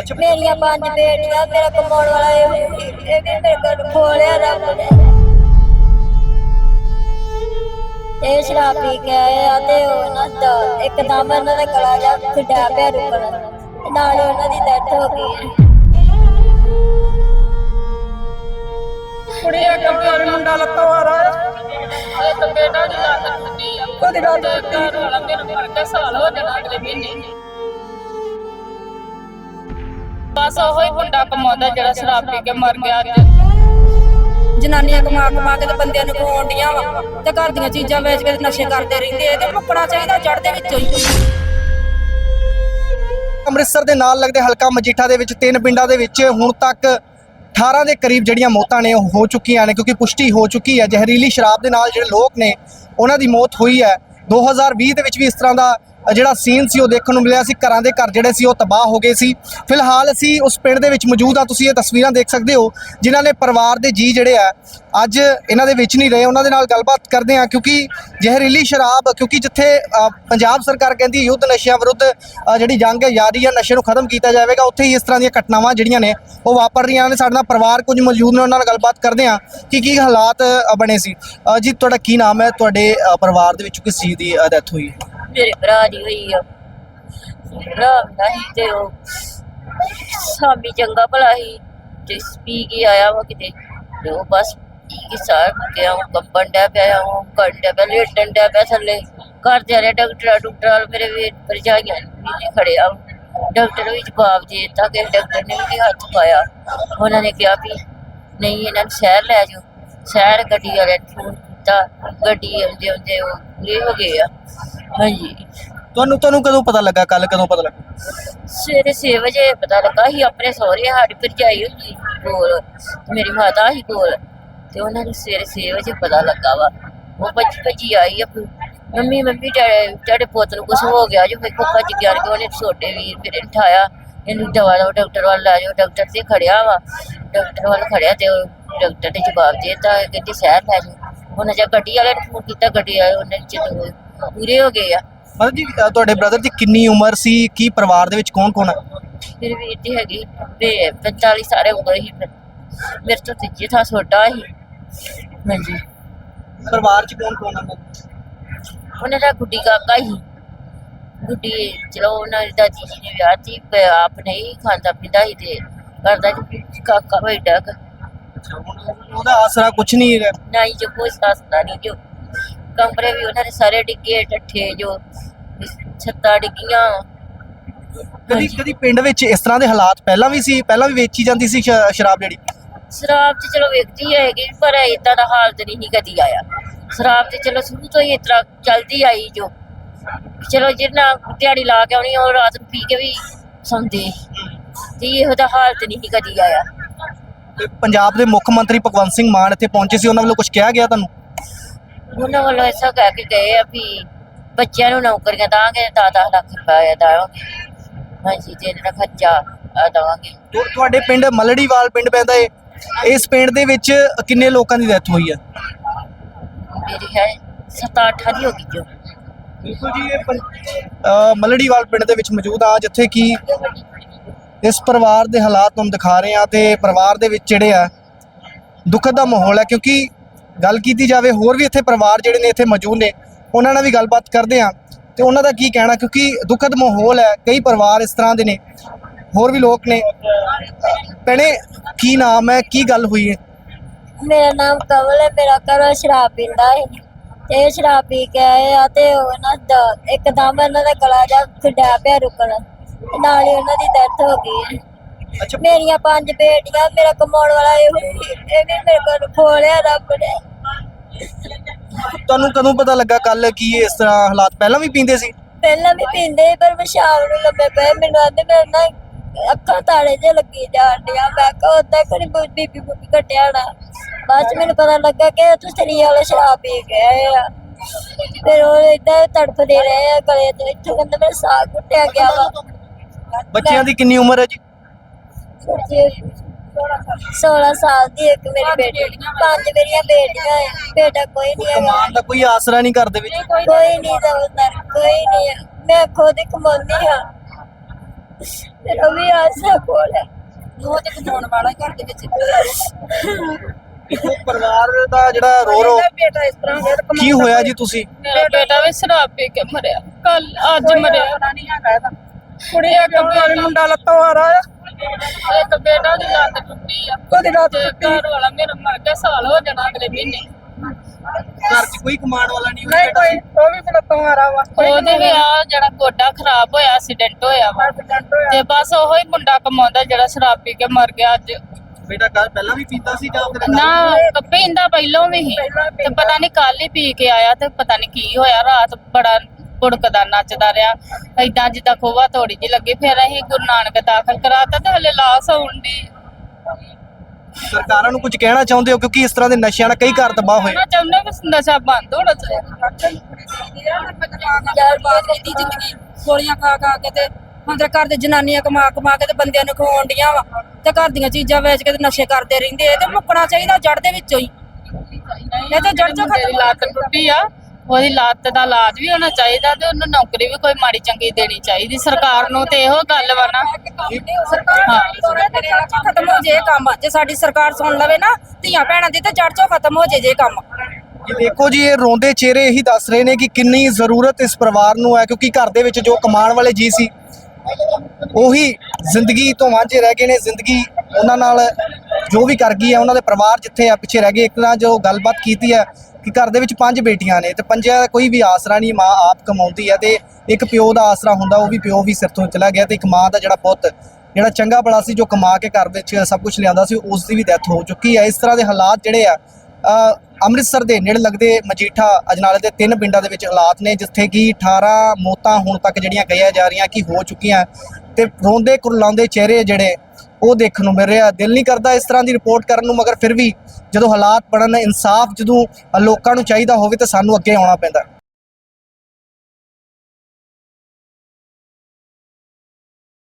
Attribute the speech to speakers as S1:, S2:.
S1: ਅੱਛਾ।
S2: ਮੇਰੀਆਂ ਪੰਜ ਬੇਟੀਆਂ ਮੇਰਾ ਕਮਾਉਣ ਵਾਲਾ ਇਹ ਇਹ ਵੀ ਮੇਰੇ ਕੋਲ ਖੋਲਿਆ ਰੱਬ ਨੇ। ਇਹ ਸ਼ਰਾਬ ਪੀ ਕੇ ਆਏ ਆ ਤੇ ਉਹਨਾਂ ਦਾ ਇੱਕਦਮ ਇਹਨਾਂ ਦਾ ਗਲਾ ਜਾ ਖਿੱਡਾ ਪਿਆ ਰੁਕਣ। ਤੇ ਨਾਲੇ ਉਹਨਾਂ ਦੀ ਡੈਥ ਹੋ ਗਈ। ਹੈ
S3: ਕੁੜੀ ਆ ਕੰਪਿਆਰ ਮੁੰਡਾ ਲੱਤਾਂ ਮਾਰਾ ਇਹ ਤਾਂ ਬੇਟਾ ਦੀ ਲੱਤ ਟੁੱਟੀ ਆ। ਉਹਦੀ ਵਾਲਾ ਮੇਰੇ ਮਰ ਕੇ ਸਾਲ ਹੋ ਜਾਣਾ ਅਗਲੇ ਮਹੀਨੇ। ਬਸ ਉਹੋ ਹੀ ਮੁੰਡਾ ਕਮਾਉਂਦਾ ਜਿਹੜਾ ਸ਼ਰਾਬ ਪੀ ਕੇ ਮਰ ਗਿਆ ਅੱਜ।
S4: ਜਨਾਨੀਆਂ ਕਮਾ ਕਮਾ ਕੇ ਤੇ ਬੰਦਿਆਂ ਨੂੰ ਖਵਾਉਂਦੀਆਂ ਵਾ ਤੇ ਘਰ ਦੀਆਂ ਚੀਜ਼ਾਂ ਵੇਚ ਕੇ ਨਸ਼ੇ ਕਰਦੇ ਰਹਿੰਦੇ ਆ ਤੇ ਮੁੱਕਣਾ ਚਾਹੀਦਾ ਜੜ ਦੇ ਵਿੱਚੋਂ ਹੀ।
S1: ਅੰਮ੍ਰਿਤਸਰ ਦੇ ਨਾਲ ਲੱਗਦੇ ਹਲਕਾ ਮਜੀਠਾ ਦੇ ਵਿੱਚ ਤਿੰਨ ਪਿੰਡਾਂ ਦੇ ਵਿੱਚ ਹੁਣ ਤੱਕ 18 ਦੇ ਕਰੀਬ ਜਿਹੜੀਆਂ ਮੌਤਾਂ ਨੇ ਉਹ ਹੋ ਚੁੱਕੀਆਂ ਨੇ ਕਿਉਂਕਿ ਪੁਸ਼ਟੀ ਹੋ ਚੁੱਕੀ ਹੈ। ਜ਼ਹਿਰੀਲੀ ਸ਼ਰਾਬ ਦੇ ਨਾਲ ਜਿਹੜੇ ਲੋਕ ਨੇ ਉਹਨਾਂ ਦੀ ਮੌਤ ਹੋਈ ਹੈ। 2020 ਦੇ ਵਿੱਚ ਵੀ ਇਸ ਤਰ੍ਹਾਂ ਦਾ ਜਿਹੜਾ ਸੀਨ ਸੀ ਉਹ ਦੇਖਣ ਨੂੰ ਮਿਲਿਆ ਸੀ, ਘਰਾਂ ਦੇ ਘਰ ਜਿਹੜੇ ਸੀ ਉਹ ਤਬਾਹ ਹੋ ਗਏ ਸੀ। ਫਿਲਹਾਲ ਅਸੀਂ ਉਸ ਪਿੰਡ ਦੇ ਵਿੱਚ ਮੌਜੂਦ ਆ ਤੁਸੀਂ ਇਹ ਤਸਵੀਰਾਂ ਦੇਖ ਸਕਦੇ ਹੋ, ਜਿਨ੍ਹਾਂ ਨੇ ਪਰਿਵਾਰ ਦੇ ਜੀ ਜਿਹੜੇ ਆ, ਅੱਜ ਇਹਨਾਂ ਦੇ ਵਿੱਚ ਨਹੀਂ ਰਹੇ। ਉਹਨਾਂ ਦੇ ਨਾਲ ਗੱਲਬਾਤ ਕਰਦੇ ਆ ਕਿਉਂਕਿ ਜ਼ਹਿਰੀਲੀ ਸ਼ਰਾਬ, ਕਿਉਂਕਿ ਜਿੱਥੇ ਪੰਜਾਬ ਸਰਕਾਰ ਕਹਿੰਦੀ ਯੁੱਧ ਨਸ਼ਿਆਂ ਵਿਰੁੱਧ ਜਿਹੜੀ ਜੰਗ ਹੈ ਜਾਰੀ ਹੈ, ਨਸ਼ੇ ਨੂੰ ਖਤਮ ਕੀਤਾ ਜਾਵੇਗਾ, ਉੱਥੇ ਹੀ ਇਸ ਤਰ੍ਹਾਂ ਦੀਆਂ ਘਟਨਾਵਾਂ ਜਿਹੜੀਆਂ ਨੇ, ਉਹ ਵਾਪਰ ਰਹੀਆਂ ਨੇ। ਸਾਡੇ ਨਾਲ ਪਰਿਵਾਰ ਕੁਝ ਮੌਜੂਦ ਨੇ, ਉਹਨਾਂ ਨਾਲ ਗੱਲਬਾਤ ਕਰਦੇ ਆ ਕਿ ਕੀ ਹਾਲਾਤ ਬਣੇ ਸੀ। ਜੀ, ਤੁਹਾਡਾ ਕੀ ਨਾਮ ਹੈ? ਤੁਹਾਡੇ ਪਰਿਵਾਰ ਦੇ ਵਿੱਚ ਕਿਸ ਚੀਜ਼ ਦੀ ਡੈਥ ਹੋਈ ਹੈ?
S2: ਮੇਰੇ ਭਰਾ ਦੀ ਹੋਈ ਆ। ਭਰਾ ਨਹੀਂ ਤੇ ਉਹ ਸਾਮੀ ਚੰਗਾ ਭਲਾ ਹੀ ਤੇ ਪੀ ਕੇ ਆਇਆ ਵਾ ਕਿਤੇ। ਤੇ ਉਹ ਬਸ ਪੀ ਕੇ ਸਾਰ ਗਿਆ ਉਹ ਕੰਬਣ ਡਿਆ ਪਿਆ ਉਹ ਕਰਨ ਡਿਆ ਪਿਆ, ਲੇਟਣ ਡਿਆ ਪਿਆ ਥੱਲੇ। ਘਰ ਦੇ ਆਲੇ ਡਾਕਟਰ ਡਾਕਟਰ ਮੇਰੇ ਵੀਰ ਭਰਜਾਈਆਂ ਵੀ ਨਹੀਂ ਖੜਿਆ। ਡਾਕਟਰ ਵੀ ਜਵਾਬ ਦੇ ਦਿੱਤਾ ਕਿ ਡਾਕਟਰ ਨੇ ਵੀ ਹੱਥ ਪਾਇਆ। ਉਹਨਾਂ ਨੇ ਕਿਹਾ ਵੀ ਨਹੀਂ, ਇਹਨਾਂ ਨੂੰ ਸ਼ਹਿਰ ਲੈ ਜਾਓ। ਸ਼ਹਿਰ ਗੱਡੀ ਵਾਲਿਆਂ ਨੇ ਫੋਨ ਕੀਤਾ। ਗੱਡੀ ਆਉਂਦੇ ਆਉਂਦੇ ਉਹ ਪੂਰੇ ਹੋ ਗਏ ਆ। ਹਾਂਜੀ।
S1: ਤੁਹਾਨੂੰ ਤੁਹਾਨੂੰ ਕਦੋਂ ਪਤਾ ਲੱਗਾ? ਕੱਲ ਕਦੋਂ ਪਤਾ ਲੱਗਾ?
S2: ਸਵੇਰੇ 6 ਵਜੇ ਪਤਾ ਲੱਗਾ ਸੀ ਆਪਣੇ ਸਹੁਰੇ ਸਾਡੀ ਭਰਜਾਈ ਹੋਈ ਕੋਲ ਤੇ ਮੇਰੀ ਮਾਤਾ ਸੀ ਕੋਲ। ਤੇ ਉਹਨਾਂ ਨੂੰ ਸਵੇਰੇ 6 ਵਜੇ ਪਤਾ ਲੱਗਾ ਵਾ। ਉਹ ਭੱਜੀ ਭੱਜੀ ਆਈ ਆ ਫਿਰ, ਮੰਮੀ ਮੰਮੀ ਤੁਹਾਡੇ ਤੁਹਾਡੇ ਪੁੱਤ ਨੂੰ ਕੁਝ ਹੋ ਗਿਆ ਜੋ ਵੇਖੋ ਭੱਜ ਗਿਆ ਕਿ ਉਹਨੇ ਛੋਟੇ ਵੀਰ ਮੇਰੇ ਨੂੰ ਠਾਇਆ ਇਹਨੂੰ ਦਵਾ ਲਓ ਡਾਕਟਰ ਵੱਲ ਲੈ ਜਾਓ। ਡਾਕਟਰ ਤੇ ਖੜਿਆ ਵਾ। ਡਾਕਟਰ ਵੱਲ ਖੜਿਆ ਤੇ ਉਹ ਡਾਕਟਰ ਨੇ ਜਵਾਬ ਦੇ ਦਿੱਤਾ ਕਹਿੰਦੇ ਸ਼ਹਿਰ ਲੈ ਜਾਓ। ਉਹਨਾਂ ਜੇ ਗੱਡੀ ਵਾਲੇ ਨੂੰ ਫੋਨ ਕੀਤਾ ਗੱਡੀ ਵਾਲੇ ਉਹਨੇ ਜਦੋਂ ਪੂਰੇ ਹੋ ਗਏ ਆ।
S1: ਮਤਲਬ ਜੀ ਅ, ਤੁਹਾਡੇ ਬ੍ਰਦਰ ਦੀ ਕਿੰਨੀ ਉਮਰ ਸੀ? ਕੀ ਪਰਿਵਾਰ ਦੇ ਵਿੱਚ ਕੌਣ ਕੌਣ ਹੈ
S2: ਮੇਰੇ ਵੀਰ ਦੀ ਹੈਗੀ ਤੇ 45 ਸਾਰੇ ਉਮਰ ਹੀ ਮੇਰੇ। ਤੋਂ ਤੀਜੇ ਥਾਂ ਛੋਟਾ ਸੀ। ਹਾਂਜੀ।
S1: ਪਰਿਵਾਰ ਚ ਕੌਣ ਕੌਣ ਹੈ
S2: ਉਹਨਾਂ ਦਾ ਗੁੱਡੀ ਕਾਕਾ ਹੀ ਗੁੱਡੀ ਚਲੋ ਉਹਨਾਂ ਦੀ ਦਾਦੀ ਜੀ ਨੇ ਵਿਆਹ ਤੀ ਪ- ਆਪ ਨਹੀਂ ਖਾਂਦਾ ਪੀਂਦਾ ਸੀ ਤੇ ਕਰਦਾ ਕਿ। ਕਾਕਾ ਬੈਠਾ
S1: ਉਹਦਾ ਆਸਰਾ ਕੁਝ ਨਹੀਂ ਹੈਗਾ।
S2: ਨਾ ਹੀ ਜੋ ਕੋਈ ਸਸਤਾ ਨਹੀਂ ਜੋ। ਕਮਰੇ ਵੀ ਉਹਨਾਂ ਦੇ ਸਾਰੇ ਡਿੱਗੇ ਠੱਠੇ ਜੋ ਛੱਤਾਂ ਡਿੱਗੀਆਂ
S1: ਕਦੀ। ਕਦੀ ਪਿੰਡ ਵਿੱਚ ਇਸ ਤਰ੍ਹਾਂ ਦੇ ਹਾਲਾਤ ਪਹਿਲਾਂ ਵੀ ਸੀ ਪਹਿਲਾਂ ਵੀ ਵੇਚੀ ਜਾਂਦੀ ਸੀ ਸ਼- ਸ਼ਰਾਬ ਜਿਹੜੀ?
S2: ਸ਼ਰਾਬ ਤੇ ਚਲੋ ਵੇਖਦੀ ਹੈਗੀ ਪਰ ਇਦਾਂ ਦਾ ਹਾਲਤ ਨਹੀਂ ਕਦੀ ਆਇਆ। ਸ਼ਰਾਬ ਤੇ ਚਲੋ ਸ਼ੁਰੂ ਤੋਂ ਹੀ ਇਸ ਤਰ੍ਹਾਂ ਚੱਲਦੀ ਆਈ ਜੋ। ਚਲੋ ਜਿਹਨਾਂ ਦਿਹਾੜੀ ਲਾ ਕੇ ਆਉਣੀ ਉਹ ਰਾਤ ਨੂੰ ਪੀ ਕੇ ਵੀ ਸੌਂਦੇ। ਤੇ ਇਹੋ ਦਾ ਹਾਲਤ ਨਹੀਂ ਕਦੀ ਆਇਆ।
S1: ਤੇ ਪੰਜਾਬ ਦੇ ਮੁੱਖ ਮੰਤਰੀ ਭਗਵੰਤ ਸਿੰਘ ਮਾਨ ਇੱਥੇ ਪਹੁੰਚੇ ਸੀ ਉਹਨਾਂ ਵੱਲੋਂ ਕੁਝ ਕਿਹਾ ਗਿਆ ਤੁਹਾਨੂੰ?
S2: ਉਹਨਾਂ ਵੱਲੋਂ ਐਸਾ ਕਹਿ ਕੇ ਗਏ ਆ ਵੀ ਬੱਚਿਆਂ ਨੂੰ ਨੌਕਰੀਆਂ ਦਾਂਗੇ 10 ਲੱਖ ਰੁਪਏ ਦਾਂਗੇ ਹਾਂਜੀ ਤੇ ਇਹਨਾਂ ਦਾ ਖਰਚਾ ਆ ਦੇਵਾਂਗੇ।
S1: ਤੁ- ਤੁਹਾਡੇ ਪਿੰਡ ਮਲੜੀਵਾਲ ਪਿੰਡ ਪੈਂਦਾ ਏ। ਇਸ ਪਿੰਡ ਦੇ ਵਿੱਚ ਕਿੰਨੇ ਲੋਕਾਂ ਦੀ ਡੈਥ ਹੋਈ ਹੈ
S2: ਮੇਰੀ ਹੈ 7-8 ਦੀ ਹੋ ਗਈ ਜੋ।
S1: ਬਿਲਕੁਲ ਜੀ ਇਹ ਮਲੜੀਵਾਲ ਪਿੰਡ ਦੇ ਵਿੱਚ ਮੌਜੂਦ ਆ ਜਿੱਥੇ ਕਿ ਇਸ ਪਰਿਵਾਰ ਦੇ ਹਾਲਾਤ ਤੁਹਾਨੂੰ ਦਿਖਾ ਰਹੇ ਆ ਤੇ ਪਰਿਵਾਰ ਦੇ ਵਿੱਚ ਜਿਹੜੇ ਆ ਦੁੱਖ ਦਾ ਮਾਹੌਲ ਹੈ ਕਿਉਂਕਿ ਗੱਲ ਕੀਤੀ ਜਾਵੇ, ਹੋਰ ਵੀ ਇੱਥੇ ਪਰਿਵਾਰ ਜਿਹੜੇ ਨੇ ਇੱਥੇ ਮੌਜੂਦ ਨੇ, ਉਹਨਾਂ ਨਾਲ ਵੀ ਗੱਲਬਾਤ ਕਰਦੇ ਆ ਤੇ ਉਹਨਾਂ ਦਾ ਕੀ ਕਹਿਣਾ, ਕਿਉਂਕਿ ਦੁਖਦ ਮਾਹੌਲ ਹੈ, ਕਈ ਪਰਿਵਾਰ ਇਸ ਤਰ੍ਹਾਂ ਦੇ ਨੇ, ਹੋਰ ਵੀ ਲੋਕ ਨੇ। ਭੈਣੇ, ਕੀ ਨਾਮ ਹੈ, ਕੀ ਗੱਲ ਹੋਈ ਹੈ?
S2: ਮੇਰਾ ਨਾਮ ਕਵਲ ਹੈ, ਮੇਰਾ ਘਰ ਸ਼ਰਾਬ ਪੀਂਦਾ ਹੈ ਤੇ ਸ਼ਰਾਬ ਪੀ ਕੇ ਆਏ ਆ ਤੇ ਉਹਨਾਂ ਦਾ, ਇੱਕਦਮ ਇਹਨਾਂ ਦਾ ਗਲਾ ਜਾ ਖਿੱਡਾ ਪਿਆ ਰੁਕਣ। ਤੇ ਉਹਨਾਂ ਦੀ ਡੈਥ ਹੋ ਗਈ ਹੈ।
S1: ਅੱਛਾ।
S2: ਮੇਰੀਆਂ ਪੰਜ ਬੇਟੀਆਂ ਮੇਰਾ ਕਮਾਉਣ ਵਾਲਾ ਇਹ ਵੀ ਇਹ ਵੀ ਮੇਰੇ ਕੋਲ ਖੋਲਿਆ ਰੱਬ ਨੇ।
S1: ਤੁਹਾਨੂੰ ਕਦੋਂ ਪਤਾ ਲੱਗਾ ਕੱਲ ਕੀ ਇਹ ਇਸ ਤਰ੍ਹਾਂ ਹਾਲਾਤ? ਪਹਿਲਾਂ ਵੀ ਪੀਂਦੇ ਸੀ?
S2: ਪਹਿਲਾਂ ਵੀ ਪੀਂਦੇ ਸੀ, ਪਰ ਮੈਂ ਸ਼ਾਮ ਨੂੰ ਲੰਮੇ ਪਏ ਮੈਨੂੰ ਆਂਦੇ ਮੇਰੇ ਨਾ ਅੱਖਾਂ ਤਾਲੇ ਜੇ ਲੱਗੀ ਜਾਣ ਡਿਆ ਮੈਂ ਕਿਹਾ ਉਦਾਂ ਕੋਈ ਬੀਬੀ ਬੁੱਬੀ ਘਟਿਆ ਨਾ ਬਾਅਦ ਚ ਮੈਨੂੰ ਪਤਾ ਲੱਗਾ ਕਿ ਤੂੰ ਸਰੀ ਵਾਲਾ ਸ਼ਰਾਬ ਪੀ ਆਏ ਆ। ਫਿਰ ਉਹ ਏਦਾਂ ਤੜਫਦੇ ਰਹੇ ਆ ਗਲੇ ਤੇ। ਇੱਥੋਂ ਕਹਿੰਦਾ ਮੇਰਾ ਸਾਹ ਘੁੱਟਿਆ ਗਿਆ ਵਾ।
S1: ਬੱਚਿਆਂ ਦੀ ਕਿੰਨੀ ਉਮਰ ਹੈ ਜੀ?
S2: 16 ਸਾਲ ਦੀ ਇੱਕ ਮੇਰੀ ਬੇਟੀ। ਪੰਜ ਮੇਰੀਆਂ ਬੇਟੀਆਂ ਹੈ ਬੇਟਾ ਕੋਈ ਨਹੀਂ ਹੈਗਾ।
S1: ਕਮਾਨ ਦਾ ਕੋਈ ਆਸਰਾ ਨਹੀਂ ਘਰ ਦੇ ਵਿੱਚ?
S2: ਕੋਈ ਨਹੀਂ ਦਵਦਾਰ ਕੋਈ ਨਹੀਂ ਹੈ। ਮੈਂ ਖੁਦ ਹੀ ਕਮਾਉਂਦੀ ਹਾਂ। ਮੇਰਾ ਵੀ ਆਸਾ ਕੋਲ ਹੈ
S4: ਉਹ ਤੇ ਕਮਾਉਣ ਵਾਲਾ ਘਰ ਦੇ ਵਿੱਚ
S1: ਪਰਿਵਾਰ ਦਾ ਜਿਹੜਾ ਰੋ ਰੋ
S4: ਬੇਟਾ ਇਸ ਤਰ੍ਹਾਂ ਕਮਾਉਂਦਾ
S1: ਕੀ ਹੋਇਆ ਜੀ ਤੁਸੀਂ?
S3: ਮੇਰਾ ਬੇਟਾ ਵੀ ਸ਼ਰਾਬ ਪੀ ਕੇ ਮਰਿਆ। ਕੱਲ ਅੱਜ ਮਰਿਆ।
S4: ਪਤਾ ਨਹੀਂ ਹੈਗਾ ਇਹਦਾ।
S3: ਕੁੜੀ ਇੱਕ ਮੁੰਡਾ ਲੱਤਾਂ ਆ। ਇੱਕ ਬੇਟਾ ਦੀ ਲੱਤ ਟੁੱਟੀ ਆ।
S4: ਉਹਦੀ ਲੱਤ
S3: ਤੇ ਘਰ ਵਾਲਾ ਮੇਰਾ ਮਰ ਗਿਆ ਸਾਲ ਹੋ ਜਾਣਾ ਅਗਲੇ ਮਹੀਨੇ।
S1: ਘਰ 'ਚ ਕੋਈ ਕਮਾਉਣ ਵਾਲਾ ਨਹੀਂ
S3: ਨਹੀਂ ਕੋਈ ਉਹ ਵੀ ਲੱਤਾਂ ਮਾਰਾ ਵਾ ਉਹਦੇ ਵੀ ਆ ਜਿਹੜਾ ਗੋਡਾ ਖਰਾਬ ਹੋਇਆ ਐਕਸੀਡੈਂਟ ਹੋਇਆ ਵਾ। ਤੇ ਬਸ ਉਹੋ ਹੀ ਮੁੰਡਾ ਕਮਾਉਂਦਾ ਜਿਹੜਾ ਸ਼ਰਾਬ ਪੀ ਕੇ ਮਰ ਗਿਆ ਅੱਜ।
S1: ਬੇਟਾ ਪਹਿਲਾਂ ਵੀ ਪੀਤਾ ਸੀ ਜਾਂ ਫਿਰ
S3: ਨਾ ਪੀਂਦਾ ਪਹਿਲੋਂ ਵੀ ਸੀ। ਤੇ ਪਤਾ ਨਹੀਂ ਕੱਲ ਹੀ ਪੀ ਕੇ ਆਇਆ ਤੇ ਪਤਾ ਨਹੀਂ ਕੀ ਹੋਇਆ ਰਾਤ ਬੜਾ ਪੁੜਕਦਾ ਨੱਚਦਾ ਰਿਹਾ। ਏਦਾਂ ਜਿੱਦਾਂ ਖੋਵਾ ਤੋੜੀ ਜੀ ਲੱਗੀ ਫਿਰ ਅਸੀਂ ਗੁਰੂ ਨਾਨਕ ਦਾਖਲ ਕਰਾਤਾ ਤੇ ਹਲੇ ਲਾਸ ਹੋਣ ਦੀ
S1: ਸਰਕਾਰਾਂ ਨੂੰ ਕੁਝ ਕਹਿਣਾ ਚਾਹੁੰਦੇ ਹੋ? ਕਿਉਂਕਿ ਇਸ ਤਰ੍ਹਾਂ ਦੇ ਨਸ਼ਿਆਂ ਨਾਲ ਕਈ ਘਰ ਤਬਾਹ ਹੋਏ।
S3: ਮੈਂ ਚਾਹੁੰਦਾ ਵੀ ਨਸ਼ਾ ਬੰਦ ਹੋਣਾ ਚਾਹੀਦਾ।
S4: ਯਾਰ ਬਾਤ ਕੀਤੀ ਜ਼ਿੰਦਗੀ। ਗੋਲੀਆਂ ਖਾ ਖਾ ਕੇ ਤੇ ਤੇ ਘਰ ਦੇ ਜਨਾਨੀਆਂ ਕਮਾ ਕਮਾ ਕੇ ਤੇ ਬੰਦਿਆਂ ਨੂੰ ਖਵਾਉਣ ਡੀਆਂ ਵਾ। ਤੇ ਘਰ ਦੀਆਂ ਚੀਜ਼ਾਂ ਵੇਚ ਕੇ ਤੇ ਨਸ਼ੇ ਕਰਦੇ ਰਹਿੰਦੇ ਇਹ ਤੇ ਮੁੱਕਣਾ ਚਾਹੀਦਾ ਜੜ ਦੇ ਵਿੱਚੋਂ ਹੀ। ਇਹ ਤੇ ਜੜ ਚੋਂ ਖਤਮ
S3: ਲੱਤ ਟੁੱਟੀ ਆ। ਉਹਦੀ ਲੱਤ ਦਾ ਇਲਾਜ ਵੀ ਹੋਣਾ ਚਾਹੀਦਾ ਤੇ ਉਹਨੂੰ ਨੌਕਰੀ ਵੀ ਕੋਈ ਮਾੜੀ ਚੰਗੀ ਦੇਣੀ ਚਾਹੀਦੀ ਸਰਕਾਰ ਨੂੰ ਤੇ ਇਹੋ ਗੱਲ ਵਾ ਨਾ।
S4: ਖਤਮ ਹੋ ਜੇ ਇਹ ਕੰਮ ਜੇ ਸਾਡੀ ਸਰਕਾਰ ਸੁਣ ਲਵੇ ਨਾ ਧੀਆਂ ਭੈਣਾਂ ਦੀ ਤੇ ਜੜ ਚੋਂ ਖਤਮ ਹੋ ਜੇ ਜੇ ਕੰਮ
S1: ਇਹ ਦੇਖੋ ਜੀ ਇਹ ਰੋਂਦੇ ਚਿਹਰੇ ਇਹੀ ਦੱਸ ਰਹੇ ਨੇ ਕਿ ਕਿੰਨੀ ਜ਼ਰੂਰਤ ਇਸ ਪਰਿਵਾਰ ਨੂੰ ਹੈ ਕਿਉਂਕਿ ਘਰ ਦੇ ਵਿੱਚ ਜੋ ਕਮਾਉਣ ਵਾਲੇ ਜੀ ਸੀ ਉਹੀ ਜ਼ਿੰਦਗੀ ਤੋਂ ਵਾਂਝੇ ਰਹਿ ਗਏ ਨੇ ਜ਼ਿੰਦਗੀ ਉਹਨਾਂ ਨਾਲ ਜੋ ਵੀ ਕਰ ਗਈ ਹੈ, ਉਹਨਾਂ ਦੇ ਪਰਿਵਾਰ ਜਿੱਥੇ ਆ, ਪਿੱਛੇ ਰਹਿ ਗਏ। ਇੱਕ ਨਾਲ ਜੋ ਗੱਲਬਾਤ ਕੀਤੀ ਹੈ ਕਿ ਘਰ ਦੇ ਵਿੱਚ ਪੰਜ ਬੇਟੀਆਂ ਨੇ, ਤੇ ਪੰਜਾਂ ਦਾ ਕੋਈ ਵੀ ਆਸਰਾ ਨਹੀਂ, ਮਾਂ ਆਪ ਕਮਾਉਂਦੀ ਹੈ ਤੇ ਇੱਕ ਪਿਓ ਦਾ ਆਸਰਾ ਹੁੰਦਾ, ਉਹ ਵੀ ਪਿਓ ਵੀ ਸਿਰ ਤੋਂ ਚਲਾ ਗਿਆ ਤੇ ਇੱਕ ਮਾਂ ਦਾ ਜਿਹੜਾ ਪੁੱਤ, ਜਿਹੜਾ ਚੰਗਾ ਬੜਾ ਸੀ, ਜੋ ਕਮਾ ਕੇ ਘਰ ਵਿੱਚ ਸਭ ਕੁਝ ਲਿਆਂਦਾ ਸੀ, ਉਸ ਦੀ ਵੀ ਡੈਥ ਹੋ ਚੁੱਕੀ ਹੈ। ਇਸ ਤਰ੍ਹਾਂ ਦੇ ਹਾਲਾਤ ਜਿਹੜੇ ਆ ਅੰਮ੍ਰਿਤਸਰ ਦੇ ਨੇੜੇ ਲੱਗਦੇ ਮਜੀਠਾ ਅਜਨਾਲੇ ਦੇ ਤਿੰਨ ਪਿੰਡਾਂ ਦੇ ਵਿੱਚ ਹਾਲਾਤ ਨੇ, ਜਿੱਥੇ ਕਿ 18 ਮੌਤਾਂ ਹੁਣ ਤੱਕ ਜਿਹੜੀਆਂ ਕਹੀਆਂ ਜਾ ਰਹੀਆਂ, ਕਿ ਹੋ ਚੁੱਕੀਆਂ। ਤੇ ਰੋਂਦੇ ਕੁਰਲਾਉਂਦੇ ਚਿਹਰੇ ਜਿਹੜੇ ਉਹ ਦੇਖਣ ਨੂੰ ਮਿਲ ਰਿਹਾ ਦਿਲ ਨਹੀਂ ਕਰਦਾ ਇਸ ਤਰ੍ਹਾਂ ਦੀ ਰਿਪੋਰਟ ਕਰਨ ਨੂੰ, ਮਗਰ ਫਿਰ ਵੀ ਜਦੋਂ ਹਾਲਾਤ ਬਣਨ, ਇਨਸਾਫ ਜਦੋਂ ਲੋਕਾਂ ਨੂੰ ਚਾਹੀਦਾ ਹੋਵੇ ਤਾਂ ਸਾਨੂੰ ਅੱਗੇ ਆਉਣਾ ਪੈਂਦਾ